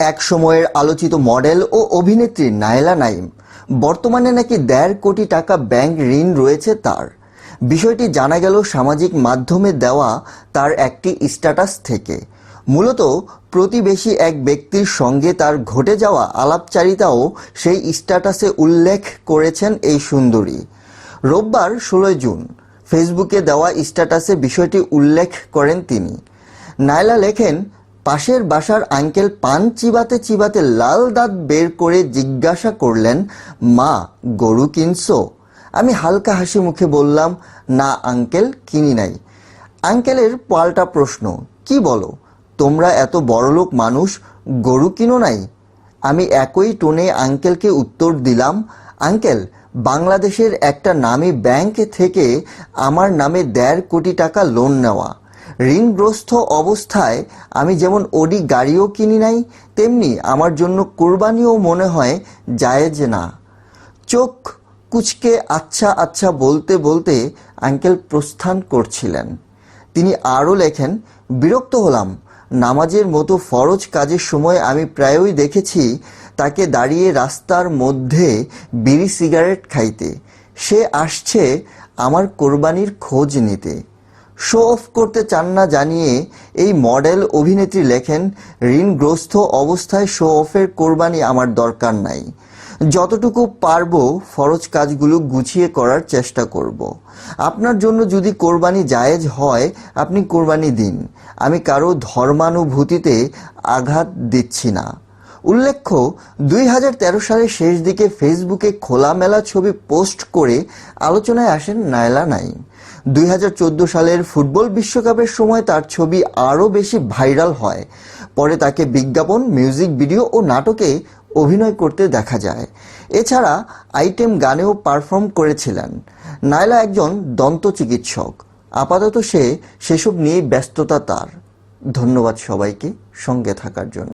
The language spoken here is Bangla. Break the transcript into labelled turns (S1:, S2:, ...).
S1: এক সময়ের আলোচিত মডেল ও অভিনেত্রী নায়লা নাইম বর্তমানে নাকি দেড় কোটি টাকা ব্যাংক ঋণ রয়েছে তার। বিষয়টি জানা গেল সামাজিক মাধ্যমে দেওয়া তার একটি স্ট্যাটাস থেকে। মূলত প্রতিবেশী এক ব্যক্তির সঙ্গে তার ঘটে যাওয়া আলাপচারিতাও সেই স্ট্যাটাসে উল্লেখ করেছেন এই সুন্দরী। রোববার ষোলোই জুন ফেসবুকে দেওয়া স্ট্যাটাসে বিষয়টি উল্লেখ করেন তিনি। নায়লা লেখেন পাশের বাসার আঙ্কেল পান চিবাতে চিবাতে লাল দাঁত বের করে জিজ্ঞাসা করলেন, মা, গরু কিনছো? আমি হালকা হাসি মুখে বললাম, না আঙ্কেল, কিনি নাই। আঙ্কেলের পাল্টা প্রশ্ন, কি বলো, তোমরা এত বড়লোক মানুষ, গরু কিনো নাই? আমি একই টোনে আঙ্কেলকে উত্তর দিলাম, আঙ্কেল, বাংলাদেশের একটা নামী ব্যাংক থেকে আমার নামে দেড় কোটি টাকা লোন নেওয়া। ঋণগ্রস্ত অবস্থায় আমি যেমন ওডি গাড়িও কিনি নাই, তেমনি আমার জন্য কোরবানিও মনে হয় জায়েজ না। চোখ কুচকে আচ্ছা আচ্ছা বলতে বলতে আঙ্কেল প্রস্থান করছিলেন। তিনি আরও লেখেন, বিরক্ত হলাম। নামাজের মতো ফরজ কাজের সময় আমি প্রায়ই দেখেছি তাকে দাঁড়িয়ে রাস্তার মধ্যে বিড়ি সিগারেট খাইতে। সে আসছে আমার কোরবানির খোঁজ নিতে। শো অফ করতে চান না জানিয়ে এই মডেল অভিনেত্রী লেখেন, ঋণগ্রস্ত অবস্থায় শো অফের কোরবানি আমার দরকার নাই। যতটুকু পারব ফরজ কাজগুলো গুছিয়ে করার চেষ্টা করব। আপনার জন্য যদি কোরবানি জায়েজ হয়, আপনি কোরবানি দিন। আমি কারও ধর্মানুভূতিতে আঘাত দিচ্ছি না। উল্লেখ্য, দুই হাজার তেরো সালের শেষ দিকে ফেসবুকে খোলামেলা ছবি পোস্ট করে আলোচনায় আসেন নায়লা নাইম দুই হাজার চোদ্দ সালের ফুটবল বিশ্বকাপের সময় তার ছবি আরও বেশি ভাইরাল হয়। পরে তাকে বিজ্ঞাপন, মিউজিক ভিডিও ও নাটকে অভিনয় করতে দেখা যায়। এছাড়া আইটেম গানেও পারফর্ম করেছিলেন। নায়লা একজন দন্ত চিকিৎসক। আপাতত সে সেসব নিয়ে ব্যস্ততা তার। ধন্যবাদ সবাইকে সঙ্গে থাকার জন্য।